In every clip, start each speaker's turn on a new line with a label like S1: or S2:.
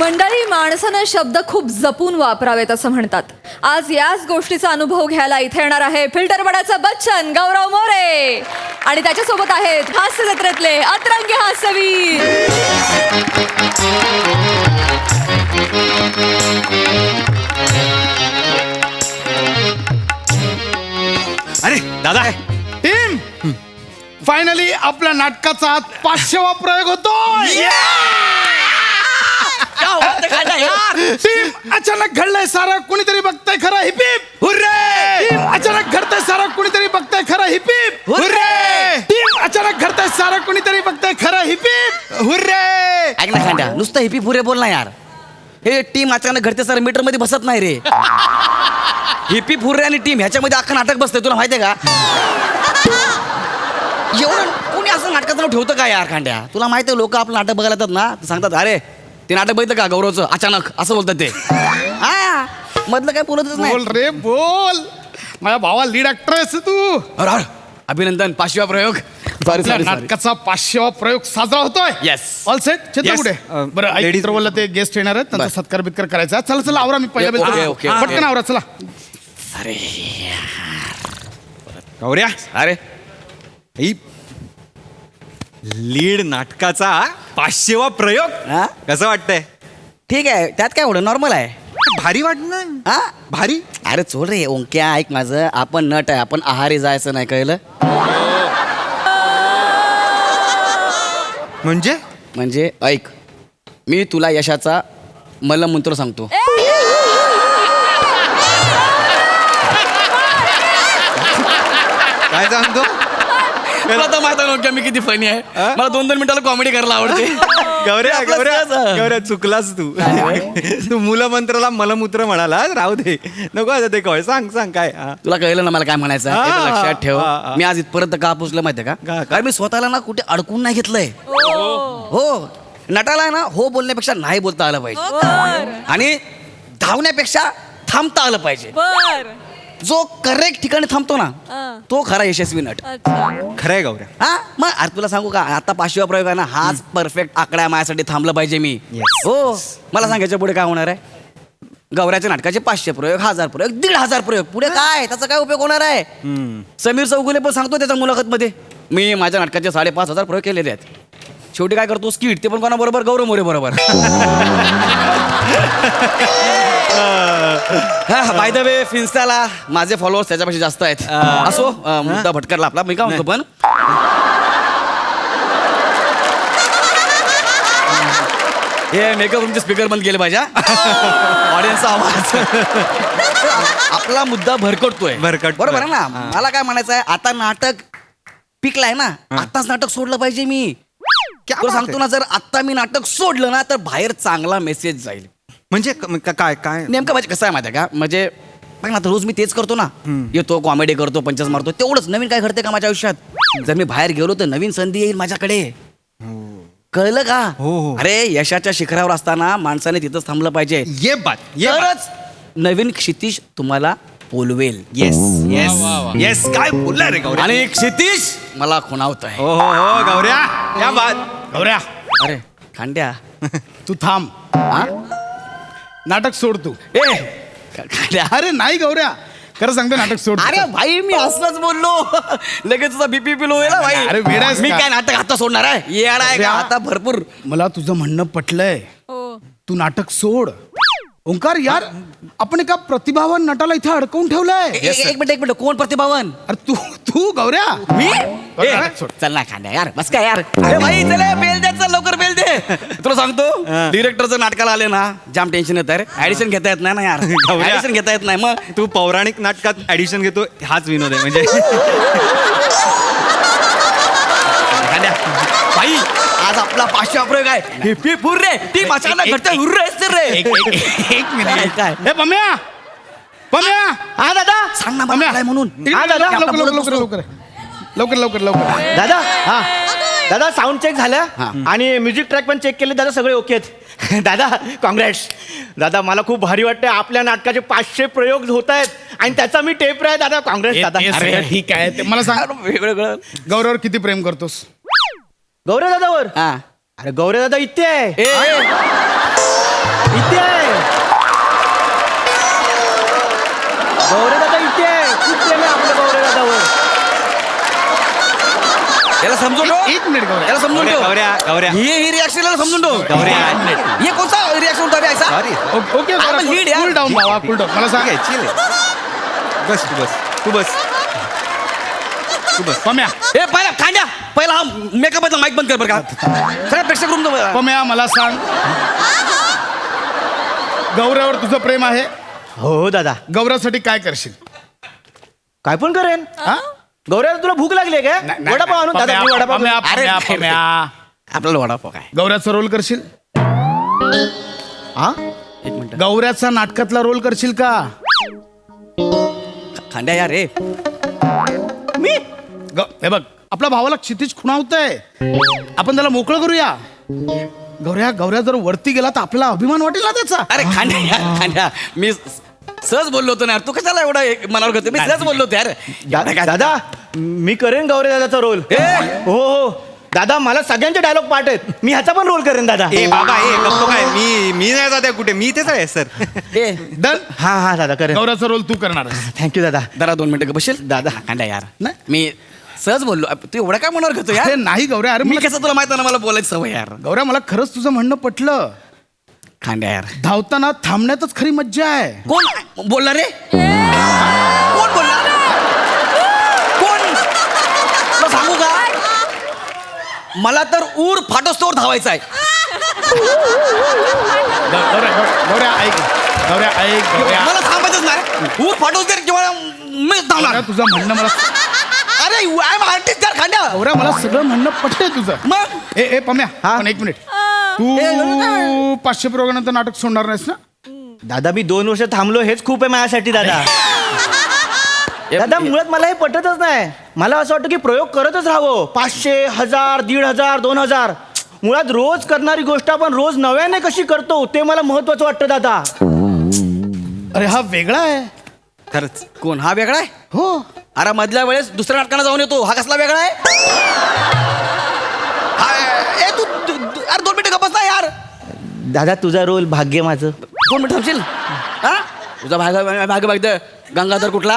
S1: मंडळी माणसानं शब्द खूप जपून वापरावेत असं म्हणतात. आज याच गोष्टीचा अनुभव घ्यायला इथे येणार आहे फिल्टरपडाचा बच्चन गौरव मोरे. आणि त्याच्यासोबत आहेत हास्य जत्रेतले अतरंगी हास्यवीर.
S2: अरे दादा.
S3: टीम फायनली आपल्या नाटकाचा आज पाचशेवा प्रयोग होतोय. टीम अचानक घडलंय सारं कुणीतरी बघतंय खरं हिपीप हुर्रे! टीम अचानक घडतंय सारं कुणीतरी बघतंय खरं हिपीप हुर्रे! टीम अचानक घडतंय सारं कुणीतरी बघतंय खरं हिपीप हुर्रे!
S4: ऐक ना खांड्या नुसतं हिपी पुरे बोल ना यार. हे टीम अचानक घडते सर मीटरमध्ये बसत नाही रे. हिपी फुर्रे आणि टीम ह्याच्यामध्ये अख्खं नाटक बसतंय तुला माहितीये का? एवढं कोणी असं नाटकाचं नाव ठेवतं का यार खांड्या? तुला माहितीये लोक आपलं नाटक बघायला येतात ना सांगतात अरे ते नाटक बघितलं का गौरवचं? अचानक असं बोलतात ते. हा. मधलं काय बोलतच नाही.
S3: बोल रे बोल. माझ्या भावा लीड ऍक्टर आहेस तू.
S4: अरे, अरे, अभिनंदन पाचव्या प्रयोग. सॉरी
S3: आपल्या
S4: सॉरी
S3: नाटकाचा पाचशेवा प्रयोग साजरा होतोय.
S4: Yes.
S3: All set
S2: Yes.
S3: कुठे?
S2: अ,
S3: बरं
S2: ladies-
S3: इंटरवलला ते गेस्ट येणार आहेत त्यांचा. सत्कार बित्कार करायचा आहे. चला चला आवरा मी पहिल्या
S4: Okay, okay, okay.
S3: पटकन आवरा चला.
S4: अरे
S2: गौऱ्या.
S4: अरे.
S2: ही लीड नाटकाचा पाचशेवा प्रयोग?
S4: हा?
S2: कसं वाटतंय?
S4: ठीक आहे. त्यात काय एवढं नॉर्मल आहे?
S2: भारी वाटलं.
S4: हा?
S2: भारी?
S4: अरे चोल रे ओंक्या ऐक माझं. आपण नट आहे. आपण आहारी जायचं नाही कळलं?
S2: म्हणजे?
S4: म्हणजे ऐक. मी तुला यशाचा मलमूत्र सांगतो.
S2: काय सांगतो?
S4: तुला तर माहिती आहे ओंक्या मी किती फनी आहे.
S2: हा?
S4: मला दोन दोन मिनिटाला कॉमेडी करायला आवडते.
S2: गौऱ्या
S4: आपलं
S2: गौऱ्या
S4: सहज.
S2: गौऱ्या चुकलास तू. तू मूलमंत्राला मलमूत्र म्हणाला. राहू दे. नको आता ते कळ सांग सांग काय? हा.
S4: तुला कळलं ना मला काय म्हणायचं आहे? ते तर
S2: हा,
S4: लक्षात ठेव.
S2: हा, हा.
S4: मी आज इथपर्यंत का पोचलं माहितीये का?
S2: का- का?
S4: कारण मी स्वतःला ना कुठे अडकून नाही घेतलंय. हो. नटाला ना हो बोलण्यापेक्षा नाही बोलता आलं पाहिजे. आणि धावण्यापेक्षा थांबता आलं पाहिजे.
S1: बर.
S4: जो करेक्ट ठिकाणी थांबतो ना
S1: हा.
S4: तो खरा यशस्वी नट.
S1: अच्छा.
S2: खरंय गौऱ्या.
S4: हा? मग अरे तुला सांगू का आता पाचव्या प्रयोग आहे ना हाच परफेक्ट आकडा आहे माझ्यासाठी थांबलं पाहिजे मी.
S2: Yes.
S4: हो. मला सांगायच्या पुढे काय होणार आहे? गौऱ्याच्या नाटकाचे पाचशे प्रयोग हजार प्रयोग दीड हजार प्रयोग. पुढे काय? त्याचा काय उपयोग होणार आहे? समीर चौगुले पण सांगतो त्याच्या मुलाखत मध्ये मी माझ्या नाटकाचे साडेपाच हजार प्रयोग केलेले आहेत. शेवटी काय करतो स्किट ते पण कोणा बरोबर गौरव मोरे बरोबर. बाय द वे फिन्स्टाला माझे फॉलोअर्स त्याच्यापेक्षा जास्त आहेत. असो अं, मुद्दा भटकरला आपला. मी काय म्हणतो पण? हे मेकअप रूमचे स्पीकर बंद केले पाहिजे ऑडियन्सचा आवाज. आपला मुद्दा भरकटतोय.
S2: भरकटतोय.
S4: बरोबर आहे ना?
S2: हा.
S4: मला काय म्हणायचं आहे आता नाटक पिकलाय ना? आताच नाटक सोडलं पाहिजे मी.
S2: क्या
S4: तुला
S2: बात
S4: सांगतो ना जर आता मी नाटक सोडलं ना तर बाहेर चांगला मेसेज जाईल.
S2: म्हणजे क- का- काय काय?
S4: नेमकं म्हणजे कसं आहे माहिती आहे का? म्हणजे बघ ना आता रोज मी तेच करतो ना. येतो कॉमेडी करतो पंचस मारतो तेवढंच नवीन काय घडते का माझ्या आयुष्यात? जर मी बाहेर गेलो तर नवीन संधी येईल माझ्याकडे. कळलं का?
S2: हो, हो.
S4: अरे यशाच्या शिखरावर असताना माणसाने तिथंच थांबलं पाहिजे.
S2: ये बात ये.
S4: तरच नवीन क्षितिश तुम्हाला बोलवेल.
S2: येस येस येस काय बोलला रे गौऱ्या?
S4: आणि क्षितिश मला खुणावत आहे
S2: हो हो हो गौऱ्या. या बात.
S3: गौऱ्या.
S4: अरे खांड्या.
S3: तू थांब.
S4: हा?
S3: नाटक सोड तू.
S4: ए
S3: अरे नाही गौऱ्या. खरं सांगतो नाटक सोड
S4: अरे भाई मी असंच बोललो. लगेच तुझा बीपी पिलो हा, भाई.
S3: अरे, वेडा आहेस
S4: मी
S3: का?
S4: काय नाटक आता सोडणार आहे? येणार आहे का आता भरपूर.
S3: मला तुझं म्हणणं पटलंय.
S1: हो.
S3: तू नाटक सोड. ओंकार यार आपण एका प्रतिभावान नटाला इथे अडकवून ठेवलंय.
S4: ए- एक मिनिट एक मिनिट कोण प्रतिभावन?
S3: अरे तू तू गौऱ्या.
S4: मी? ए. चल ना खांद्या यार बस काय यार. अरे भाई चल ए, बेल दे चल लवकर बेल दे. तुला सांगतो डिरेक्टरचं नाटकाला आले ना जाम टेन्शन येत आहे ऍडिशन घेता येत नाही ना यार.
S2: गौऱ्या.
S4: ऍडिशन घेता येत नाही मग.
S2: तू पौराणिक नाटकात ऍडिशन घेतो हाच विनोद आहे म्हणजे.
S4: खांद्या भाई आज आपला पाचशे प्रयोग आहे. हिप्पी फुर रे ती अचानक घडते हुर्र असते रे.
S3: एक मिनिट.
S4: काय
S3: हे पम्या! पम्या!
S5: हा दादा
S4: सांग ना
S3: पम्या.
S4: काय म्हणून.
S3: हा दादा लवकर लवकर. लवकर लवकर. लवकर लवकर
S5: दादा हा. दादा साऊंड चेक झालं आणि म्युझिक ट्रॅक पण चेक केले दादा सगळे ओके आहेत. दादा कॉंग्रॅट्स दादा मला खूप भारी वाटतंय. आपल्या नाटकाचे पाचशे प्रयोग होत आहेत आणि त्याचा मी टेप आहे दादा. काँग्रेस दादा.
S3: ठीक आहे. ते मला सांग.
S4: वेगवेगळं
S3: गौरवर किती प्रेम करतोस?
S5: गौरव दादावर?
S4: हा.
S5: अरे गौरव दादा इथे आहे.
S4: ए, ए.
S5: इथे आहे. गौरे दादा इथे आहे. खूप प्रेम आहे आपल्या गौरे दादावर.
S4: याला समजून ठेव.
S3: एक मिनिट गौऱ्या.
S4: याला समजून
S2: गौऱ्या
S4: ठेव.
S2: गौऱ्या गौऱ्या.
S4: ही ही रिॲक्शन याला समजून ठेव.
S2: गौऱ्या एक मिनिट.
S4: ये कोणता रिॲक्शन होता बे ऐसा?
S2: सॉरी
S3: ओ- ओके
S4: I'm a lead, यार.
S3: कूल डाऊन बाबा कूल डाऊन मला सांग.
S2: आहे. बस तू बस तू बस तू बस.
S3: पम्या
S4: ए पहिला खांद्या पहिला हा मेकअपचा माईक बंद कर बरं का. सगळ्या प्रेक्षक रूम
S3: पम्या मला सांग. गौऱ्यावर तुझं प्रेम आहे?
S5: हो दादा.
S3: गौऱ्यासाठी काय करशील?
S5: काय पण करेन.
S3: हा?
S5: गौऱ्या तुला भूक लागली आहे
S3: नाही,
S5: काय
S3: नाही,
S5: वडापाव आणून दादा
S3: पम्या,
S5: वडापाव
S3: पम्या,
S5: घेऊन-
S4: अरे,
S3: पम्या,
S4: नाही,
S3: पम्या.
S4: आपल्याला वडापाव काय?
S3: गौऱ्याचा रोल करशील?
S5: हा?
S4: एक मिनिट.
S3: गौऱ्याचा नाटकातला रोल करशील का?
S4: खांद्या यार रे.
S3: मी? ग- हे बघ. आपल्या भावाला क्षितिज खुणावतंय. आपण त्याला मोकळं करूया. गौऱ्या गौऱ्या जर वरती गेला तर आपल्याला अभिमान वाटेल ना त्याचा.
S4: अरे खांद्या यार मी सहज बोललो होतो ना यार. तू कशाला एवढा मनावर घेतो मी सहज बोललो होतो यार.
S5: दा- दादा मी करेन गौरे दादाचा रोल.
S4: ए!
S5: हो हो. दादा मला सगळ्यांचे डायलॉग पाठ आहेत. मी ह्याचा पण रोल करेन दादा.
S2: ए बाबा ए गप्प काय? मी मी नाही जाते कुठे. मी इथेच आहे सर.
S4: ए.
S3: डन
S5: हा हा दादा करेन.
S3: गौऱ्याचा रोल तू करणार आहेस.
S5: थँक्यू दादा.
S4: जरा दोन मिनिटं बसेल? दादा. खांद्या यार.
S3: नाही.
S4: मी सहज बोललो. तू एवढं काय मनावर घेतो यार?
S3: अरे नाही गौऱ्या अरे
S4: मी
S3: मला
S4: कसं तुला माहीत ना मला बोलायची सवय यार.
S3: गौऱ्या मला खरंच तुझं म्हणणं पटलं.
S4: खांद्या यार.
S3: धावताना थांबण्यातच खरी मज्जा आहे.
S4: कोण? बोलला रे? कोण बोलला? कोण? तुला सांगू का? मला तर ऊर फाटोस्तोवर धावायचा आहे.
S3: ग- गौऱ्या गौ- गौऱ्या ऐक. गौऱ्या ऐक गौऱ्या.
S4: मला थांबायचंच नाही. ऊर फाटोस किंवा मी
S3: गौऱ्या, तुझं म्हणणं मला
S4: अरे आय एम आर्टिस्ट यार खांद्या
S3: गौऱ्या मला सगळं म्हणणं पटतंय तुझं.
S4: मग?
S3: ए ए पम्या
S5: हा?
S3: पण एक मिनिट. तू पाचशे प्रयोगानंतर नाटक सोडणार नाहीस ना?
S5: दादा मी दोन वर्ष थांबलो हेच खूप आहे माझ्यासाठी दादा. दादा मुळात मला हे पटतच नाही. मला असं वाटतं की प्रयोग करतच राहावं. पाचशे हजार दीड हजार दोन हजार. मुळात रोज करणारी गोष्ट आपण रोज नव्याने कशी करतो ते मला महत्वाचं वाटतं दादा.
S3: अरे हा वेगळा आहे.
S2: खरंच.
S4: कोण? हा वेगळा आहे?
S3: हो.
S4: अरे मधल्या वेळेस दुसऱ्या नाटकाला जाऊन येतो. हा कसला वेगळा आहे? हा, ए तू तू- तू- अरे दोन मिनिटं गप्पस ना यार.
S5: दादा तुझा रोल भाग्य माझं.
S4: दोन मिनिटं थांबशील? हा? तुझा भाग भाग भाग गंगाधर कुठला?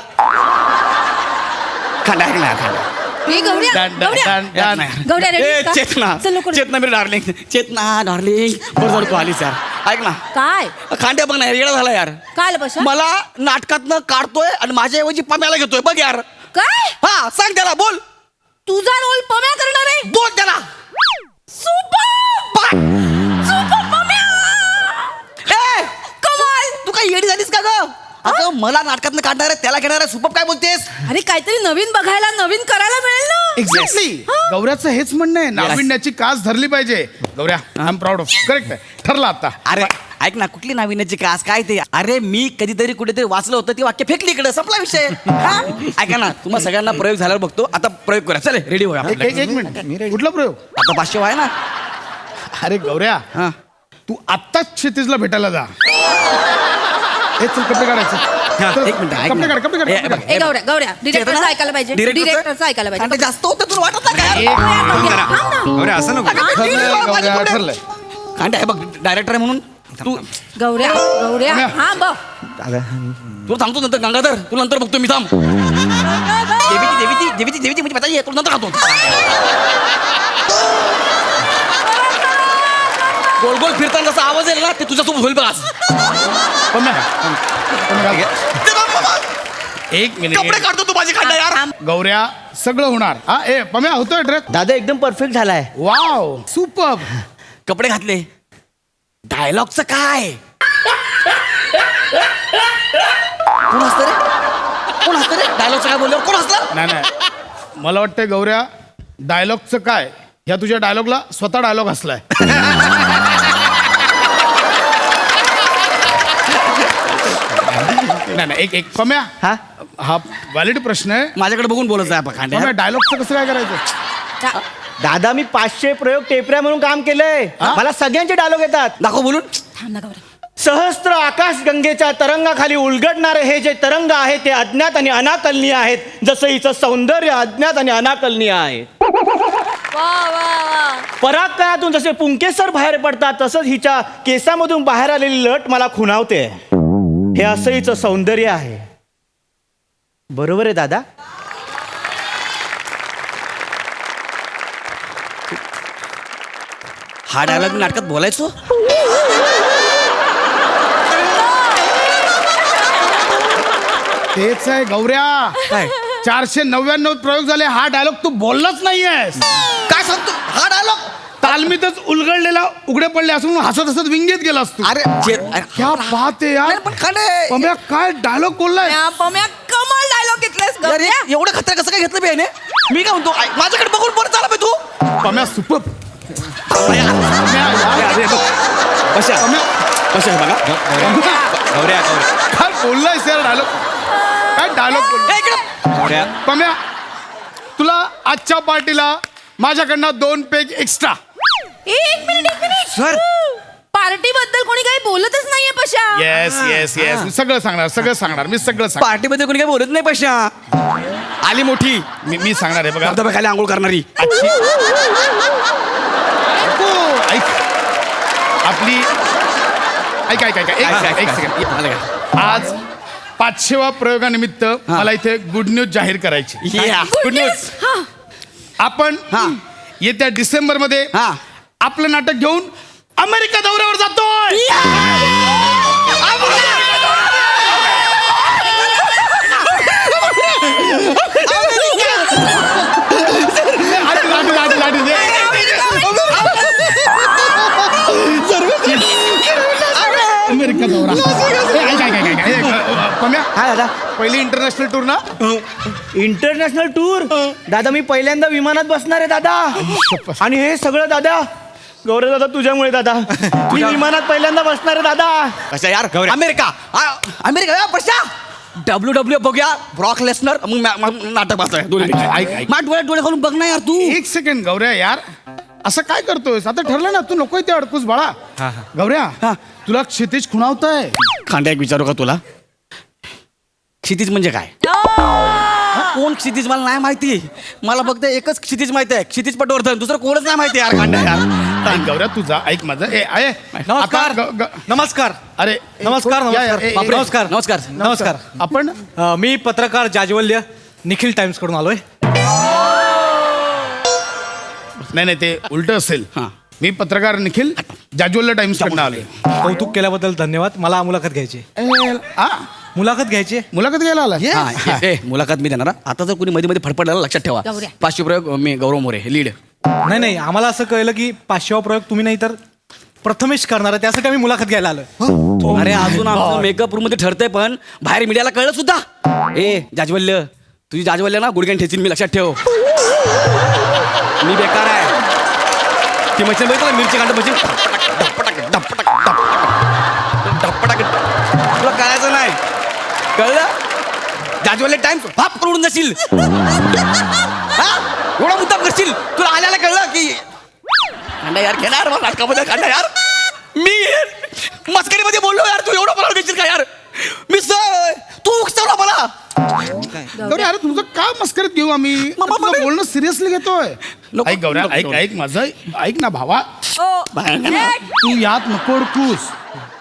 S4: खांडा आहे ना खांडा
S1: मी Gaurya
S3: done, done,
S1: Gaurya
S3: done, done.
S1: Gaurya ready
S4: ए,
S1: आहेस का?
S4: चेतना
S1: चल लवकर.
S4: चेतना मेरी डार्लिंग चेतना डार्लिंग बरं झालं तू आलीस यार ऐक ना
S1: काय
S4: खांड्या बघ ना येडा झाला यार
S1: काय बस
S4: मला नाटकातनं काढतोय आणि माझ्या ऐवजी पम्याला घेतोय बघ यार
S1: काय
S4: हा सांग त्याला बोल
S1: तुझा रोल पम्या करणार आहे
S4: बोल त्याला
S1: सुपर सुपर पम्या
S4: ए
S1: कमाल
S4: तू काय येडी झालीस का ग अगं मला नाटकातनं काढणार आहे त्याला घेणार आहे. सुपप काय बोलतेस?
S1: अरे काहीतरी नवीन बघायला नवीन करायला मिळेल ना.
S3: एक्झॅक्टली गौऱ्याचं हेच म्हणणं आहे नाविन्याची कास धरली पाहिजे. Gaurya I am proud of correct आहे. ठरला आता.
S4: अरे ऐक ना कुठली नाविन्याची कास? काय ते? अरे मी कधीतरी कुठेतरी वाचलं होतं ती वाक्य फेकली इकडे. संपला विषय. हा? ऐका ना तुम्हाला सगळ्यांना प्रयोग झाल्यावर बघतो. आता प्रयोग करा चल रेडी होया
S3: एक एक- एक मिनिट. कुठला प्रयोग?
S4: आता पाचशे आहे ना.
S3: अरे गौऱ्या.
S4: हा.
S3: तू आत्ताच क्षितिजला भेटायला जा. हे चल. कपडे काढायचे
S4: एक मिनिट ऐक
S3: कपडे. काढ कपडे काढ.
S4: बघ,
S1: गौऱ्या गौऱ्या डिरेक्टरचं ऐकायला पाहिजे.
S4: Director चं?
S1: डिरेक्टरचं ऐकायला पाहिजे.
S4: जास्त होतं तुला वाटत नाही का?
S2: जरा. गौऱ्या असं नको.
S3: ठरलंय, गौऱ्या.
S4: कांड्या आहे बघ डायरेक्टर आहे म्हणून तू
S1: गौऱ्या गौऱ्या. हा बघ.
S4: तुला सांगतो नंतर गंगाधर तू नंतर बघतो मी थांब. देवीची देवीची देवीची देवीची म्हणजे पता तुला नंतर खातो. गोल गोल फिरताना जसा आवाज येईल ना ते तुझ्यासोबत होईल बघ आज.
S3: एक
S4: कपडे
S3: मिनिट
S4: काढतो तू माझी यार.
S3: गौऱ्या सगळं होणार. हा ए पम्या होतोय ड्रेस
S5: दादा एकदम परफेक्ट झालाय.
S3: Wow super.
S4: कपडे घातले. डायलॉगचं काय? कोण हसतं रे? कोण हसतं रे? डायलॉगचं काय बोलल्यावर कोण हसलं?
S3: नाही नाही. मला वाटतंय गौऱ्या डायलॉगचं काय? ह्या तुझ्या डायलॉगला स्वतः डायलॉग असलाय नाही नाही एक एक. पम्या
S5: हा?
S3: हा व्हॅलिड प्रश्न आहे.
S4: माझ्याकडे बघून बोलत आहे आपण खांड्या
S3: डायलॉगचं कसं काय करायचं?
S5: दादा मी पाचशे प्रयोग टेपऱ्या म्हणून काम केलंय.
S3: हा?
S5: मला सगळ्यांचे डायलॉग येतात.
S4: दाखव बोलून.
S1: थांब ना गौऱ्या
S5: सहस्त्र आकाश गंगेच्या तरंगाखाली उलगडणारे हे जे तरंग आहे ते अज्ञात आणि अनाकलनीय आहेत. जसं हिचं सौंदर्य अज्ञात आणि अनाकलनीय आहे.
S1: वा वा वा.
S5: पराक्रमातून जसे पुंकेसर बाहेर पडतात तसंच हिच्या केसामधून बाहेर आलेली लट मला खुणावते. हे असं हिचं सौंदर्य आहे. बरोबर आहे दादा?
S4: हा डायलॉग नाटकात बोलायचो?
S3: तेच आहे गौऱ्या.
S4: काय?
S3: चारशे नव्याण्णव प्रयोग झाले हा डायलॉग तू बोललाच नाहीयेस.
S4: काय सांगतो? हा डायलॉग?
S3: तालमीतच उलगडलेला उघडे पडले असं म्हणून हसत हसत विंगीत गेलास तू
S4: अरे अरे,
S3: क्या बात आहे यार.
S4: पण
S3: पम्या काय डायलॉग बोललाय?
S1: पम्या कमाल डायलॉग घेतलास
S4: हे एवढं खतरा कसं काय घेतलं बी याने? मी काय म्हणतो माझ्याकडे बघून परत बे तू.
S3: पम्या सुपर.
S4: कशा कशा बघा.
S2: गौऱ्या गौऱ्या.
S3: काय बोललायस यार डायलॉग काय डायलॉग बोल
S4: ए, इकडे.
S2: गौऱ्या.
S3: पम्या तुला आजच्या पार्टीला माझ्याकडनं दोन पेज एक्स्ट्रा
S1: एक मिनिट एक मिनिट.
S2: सर.
S1: पार्टी बद्दल कोणी काही बोलतच नाहीये पशा.
S3: येस येस येस मी सगळं सांगणार सगळं सांगणार मी सगळं सांगणार.
S4: पार्टीमध्ये कोणी काय बोलत नाही पैशा. आली मोठी.
S3: मी मी सांगणार आहे बघा.
S4: धबधब्याखाली आंघोळ करणारी.
S3: आजची ऐक. आपली ऐक ऐक ऐक एक
S4: का?
S3: आज पाचशेवा प्रयोगानिमित्त मला इथे गुड न्यूज जाहीर करायची. गुड न्यूज आपण
S4: हा.
S3: येत्या डिसेंबरमध्ये
S4: हा.
S3: आपलं नाटक घेऊन अमेरिका दौऱ्यावर जातोय. अमेरिका दौरा.
S5: हा दादा.
S3: पहिली इंटरनॅशनल टूर ना?
S5: इंटरनॅशनल टूर दादा मी पहिल्यांदा विमानात बसणार आहे दादा. आणि हे सगळं दादा गौरव दादा तुझ्यामुळे दादा. मी विमानात पहिल्यांदा बसणार आहे दादा.
S4: कशा यार? अमेरिका. आ, अमेरिका या पशा डब्ल्यू डब्ल्यू बघूया. ब्रॉक लेसनर मग मॅ- मग नाटक
S3: ऐक, ऐक.
S4: माझ्या डोळे डोळे खालून बघ ना यार तू.
S3: एक सेकंड गौऱ्या यार. असं काय करतोयस? आता ठरलं ना तू नकोय ते अडकूस बाळा. गौऱ्या तुला क्षितिज खुणावतंय.
S4: खांड्या एक विचारू का तुला? क्षितिज म्हणजे काय? कोण क्षितिज मला नाही माहिती. मला फक्त एकच क्षितिज माहिती आहे. क्षितिज पटवर्धन. दुसरं कोणच नाही माहिती यार. खांड्या यार
S3: गौऱ्या तुझा ऐक माझं. ए आहे
S2: नमस्कार. नमस्कार.
S3: अरे
S2: नमस्कार
S3: या, या,
S2: नमस्कार.
S3: ए, ए,
S2: बापरे,
S3: ए,
S2: नमस्कार.
S4: नमस्कार.
S2: नमस्कार.
S3: आपण?
S2: अ, मी पत्रकार जाजवल्य निखिल टाइम्सकडून आलोय.
S3: नाही नाही ते उलट असेल.
S4: हा.
S3: मी पत्रकार निखिल जाज्वल्य टाइम्स कडनं आलोय.
S2: कौतुक केल्याबद्दल धन्यवाद. मला मुलाखत घ्यायची आहे.
S3: ए, आ?
S2: मुलाखत घ्यायची आहे.
S3: मुलाखत घ्यायला आला.
S4: हा, ए, ए, मुलाखत मी देणार हा. आता जर कुणी मध्ये मध्ये फडफडला लक्षात ठेवा. पाचशे प्रयोग मी गौरव मोरे लीड.
S2: नाही नाही आम्हाला असं कळलं की पाचशेवा प्रयोग तुम्ही नाही तर प्रथमेश करणार आहे. त्यासाठी आम्ही मुलाखत घ्यायला आलोय.
S4: अरे अजून आमचं मेकअप रूममध्ये ठरतंय पण बाहेर मीडियाला कळलं सुद्धा. ए जाजवल्य तुझी जाजवल्य ना गुडघ्यान ठेचीन मी लक्षात ठेव. मी बेकार आहे. ती मशीन बघितलं ना, मिरची कांड मशीन धपटाक, धपटाक, धपटाक, धपटाक. तुला कळायचं कळलं? जाजवल्य टाइम भाप करून जाशील हा? एवढा मुद्दा करशील. तुला आल्याला कळलं की कांदा यार घेणार मला नाटकामध्ये कांदा यार. मी मस्करीमध्ये बोललो यार तू एवढं मला घेशील का यार? मी सर तू उकसवला मला.
S3: गौऱ्या अरे तुझं का मस्करीत घेऊ आम्ही? बोलणं सिरियसली घेतोय.
S4: नको-
S3: ऐक गौऱ्या
S4: नको-
S3: ऐक
S4: नको.
S3: ऐक माझं. ऐक ना भावा. तू यात नको अडकूस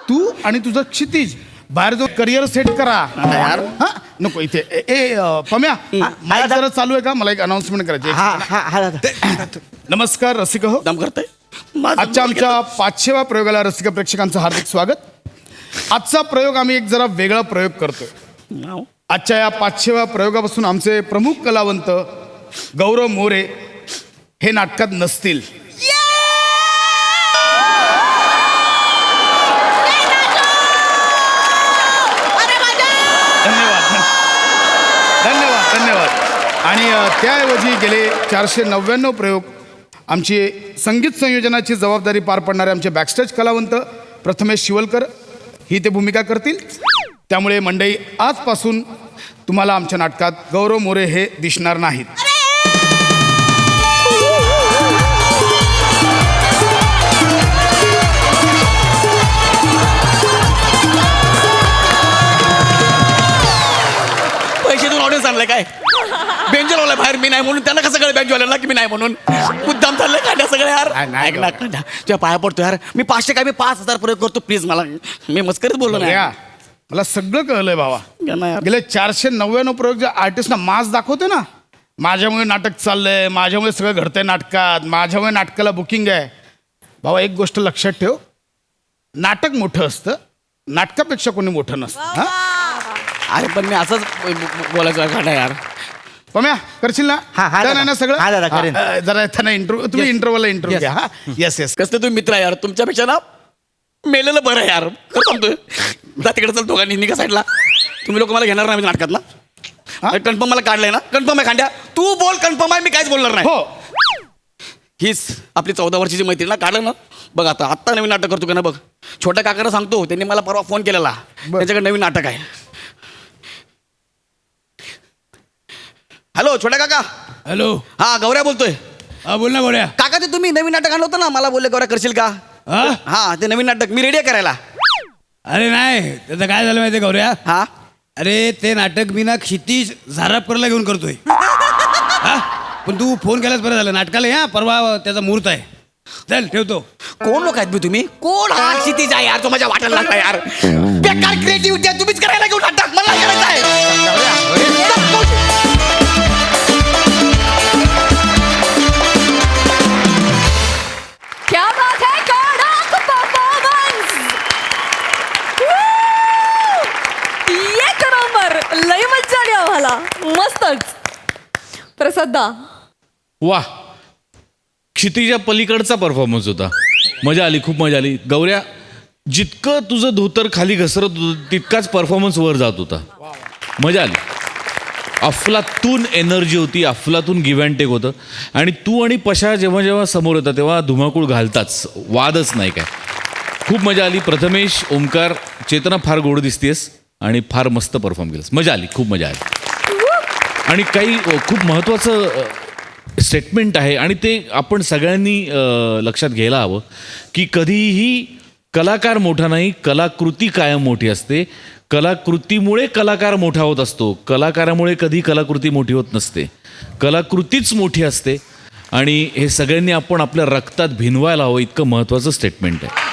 S3: तू आणि तुझं क्षितिज बाहेर जो करिअर सेट करा
S4: यार.
S3: हा? नको इथे. ए, ए अ, पम्या माईक जरा चालू आहे का? मला एक अनाउन्समेंट करायची आहे.
S5: हा हा हा दादा
S3: नमस्कार रसिक हो.
S4: दम करतोय.
S3: आजच्या आमच्या पाचशेवा प्रयोगाला रसिक प्रेक्षकांचं हार्दिक स्वागत. आजचा प्रयोग आम्ही एक जरा वेगळा प्रयोग करतोय. आजच्या या पाचशेव्या प्रयोगापासून आमचे प्रमुख कलावंत गौरव मोरे हे नाटकात नसतील धन्यवाद धन्यवाद धन्यवाद आणि त्याऐवजी गेले चारशे नव्याण्णव प्रयोग आमची संगीत संयोजनाची जबाबदारी पार पाडणारे आमचे बॅकस्टेज कलावंत प्रथमेश शिवलकर ही ते भूमिका करतील. त्यामुळे मंडई आजपासून तुम्हाला आमच्या नाटकात गौरव मोरे हे दिसणार नाहीत.
S4: पैसे देऊन ऑडियन्स आणलाय काय? बेंचर लावलाय बाहेर मी नाही म्हणून. त्यांना कसं कळ बँक ज्वाल्याला की मी नाही म्हणून? मुद्दाम चाललंय काढ्या सगळं यार? ऐक ना काढ्या तुझ्या पाया पडतो यार. मी पाचशे काय मी पाच हजार प्रयोग करतो. प्लीज मला मी मस्करीत बोललो नाही.
S3: या मला सगळं कळलंय भावा
S4: या ना यार.
S3: गेले चारशे नव्याण्णव प्रयोग जे आर्टिस्टना मास दाखवते ना माझ्यामुळे नाटक चाललंय माझ्यामुळे सगळं घडतंय नाटकात माझ्यामुळे नाटकाला बुकिंग आहे. भावा एक गोष्ट लक्षात ठेव. नाटक मोठं असतं नाटकापेक्षा कोणी मोठं नसतं. हा?
S4: अरे पण मी असंच बोलायचं काढा यार.
S3: पम्या करशील ना
S5: हा, हा,
S3: Done आहे
S5: दादा.
S3: ना सगळं
S5: हा, दादा, करेन.
S3: अ, जरा त्यांना इंटरव्ह्यू तुम्ही इंटरव्ह्यूला इंटरव्ह्यू घ्या हा येस येस
S4: कसं तुम्ही मित्र आहे यार तुमच्यापेक्षा ना मेलेलं बरं आहे यार खरं सांगतोय जा तिकडे चल दोघांनी निघा साईडला तुम्ही लोक मला घेणार नाही नाटकातला कन्फर्म मला काढलंय ना कन्फर्म आहे खांड्या तू बोल कन्फर्म आहे मी काहीच बोलणार नाही
S3: हो
S4: हीच आपली चौदा वर्षाची मैत्रीण ना काढलं ना बघ आता आत्ता नवीन नाटक करतो का ना बघ छोट्या काकांना सांगतो त्यांनी मला परवा फोन केलेला त्यांच्याकडे नवीन नाटक आहे हॅलो छोट्या काका.
S6: हॅलो
S4: हा गौऱ्या बोलतोय.
S6: हा बोल ना बोल्या
S4: काका ते तुम्ही नवीन नाटक आणलं होतं ना? मला बोलले गौऱ्या करशील का?
S6: हा?
S4: हा ते नवीन नाटक. मी रेडी आहे करायला.
S6: अरे नाही त्याचं काय झालं माहितीये गौऱ्या?
S4: हा?
S6: अरे ते नाटक मी ना क्षितिज झारापकरला घेऊन करतोय. हा? पण तू फोन केलास बरं झालं. नाटकाला या परवा त्याचा मुहूर्त आहे. चल ठेवतो.
S4: कोण लोक आहेत बे तुम्ही? कोण हा क्षितिज आहे यार? तो माझ्या वाटायला लागला यार. बेकार क्रिएटिव्हिटी आहे. तुम्हीच करायला घेऊन नाटक. मला नाही
S1: मस्तच प्रसादा
S7: वा. क्षितिजा पलीकडचा परफॉर्मन्स होता. मजा आली खूप मजा आली. गौऱ्या जितकं तुझं धोतर खाली घसरत होतं तितकाच परफॉर्मन्स वर जात होता. मजा आली. अफलातून एनर्जी होती अफलातून गिव्ह अँड टेक होतं. आणि तू आणि पशा जेव्हा जेव्हा समोर येतात तेव्हा धुमाकूळ घालताच. वादच नाही काय. खूप मजा आली. प्रथमेश ओंकार चेतना फार गोड दिसतेस आणि फार मस्त परफॉर्म केलंस. मजा आली खूप मजा आली. आणि काही खूप महत्त्वाचं स्टेटमेंट आहे आणि ते आपण सगळ्यांनी लक्षात घ्यायला हवं की कधीही कलाकार मोठा नाही कलाकृती कायम मोठी असते. कलाकृतीमुळे कलाकार मोठा होत असतो. कलाकारामुळे कधी कलाकृती मोठी होत नसते. कलाकृतीच मोठी असते. आणि हे सगळ्यांनी आपण आपल्या रक्तात भिनवायला हवं इतकं महत्त्वाचं स्टेटमेंट आहे.